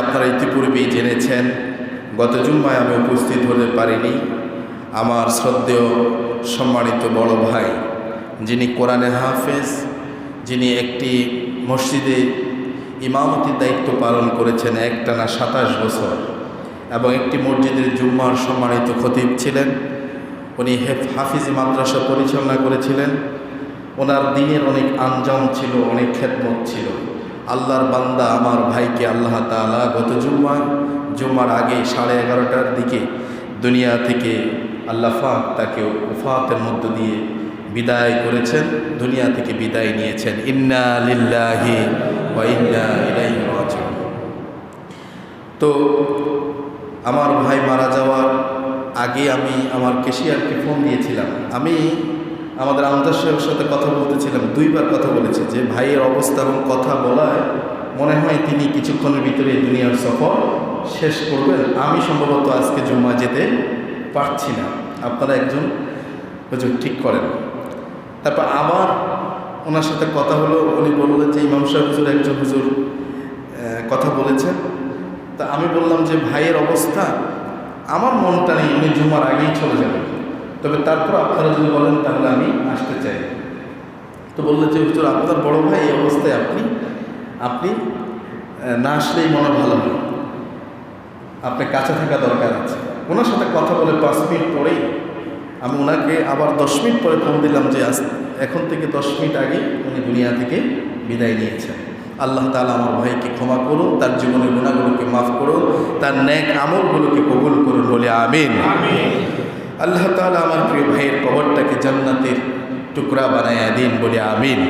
আপনারা ইতিপূর্বেই জেনেছেন, গত জুম্মায় আমি উপস্থিত হতে পারিনি। আমার শ্রদ্ধেয় সম্মানিত বড় ভাই, যিনি কোরআনে হাফেজ, যিনি একটি মসজিদে ইমামতির দায়িত্ব পালন করেছেন একটানা সাতাশ বছর এবং একটি মসজিদের জুম্মার সম্মানিত খতিব ছিলেন। উনি হেফ, হাফিজি মাদ্রাসা পরিচালনা করেছিলেন। ওনার দিনের অনেক আঞ্জাম ছিল, অনেক খেদমত ছিল। আল্লাহর বান্দা আমার ভাইকে আল্লাহ তাআলা গত জুম্মা জুম্মার আগে সাড়ে এগারোটার দিকে দুনিয়া থেকে আল্লাহ ফাক তাকে উফাতের মধ্য দিয়ে বিদায় করেছেন, দুনিয়া থেকে বিদায় নিয়েছেন। ইন্না লিল্লাহি ওয়া ইন্না তো আমার ভাই মারা যাওয়ার আগে আমি আমার কেশিয়ারকে ফোন দিয়েছিলাম। আমি আমাদের আমদার সাহেবের সাথে কথা বলতেছিলাম, দুইবার কথা বলেছে যে ভাইয়ের অবস্থা এবং কথা বলায় মনে হয় তিনি কিছুক্ষণের ভিতরে দুনিয়ার সফর শেষ করবেন। আমি সম্ভবত আজকে জুম্মা যেতে পারছি না। আপনারা একজন হুজুর ঠিক করেন। তারপর আবার ওনার সাথে কথা হলো, উনি বললেন যে ইমাম সাহেব হুজুর একজন হুজুর কথা বলেছেন। তা আমি বললাম যে ভাইয়ের অবস্থা, আমার মনটা নেই, উনি জুমার আগেই চলে যাবেন। তবে তারপর আপনারা যদি বলেন, তাহলে আমি আসতে চাই। তো বললেন যে, হুজুর, আপনার বড় ভাই এই অবস্থায় আপনি আপনি না আসলেই মনে ভালো হয় আপনি কাছে থাকা দরকার আছে। ওনার সাথে কথা বলে পাঁচ মিনিট পরেই আমি ওনাকে আবার দশ মিনিট পরে ফোন দিলাম যে এখন থেকে দশ মিনিট আগে উনি দুনিয়া থেকে বিদায় নিয়েছেন। আল্লাহ তাআলা আমার ভাইকে ক্ষমা করুন, তার জীবনের গুণাগুলোকে মাফ করুন, তার ন্যাক আমলগুলোকে কবুল করুন বলে আমিন। আল্লাহ তালা আমার প্রিয় ভাইয়ের কবরটাকে জান্নাতের টুকরা বানায় দিন বলে আমিন।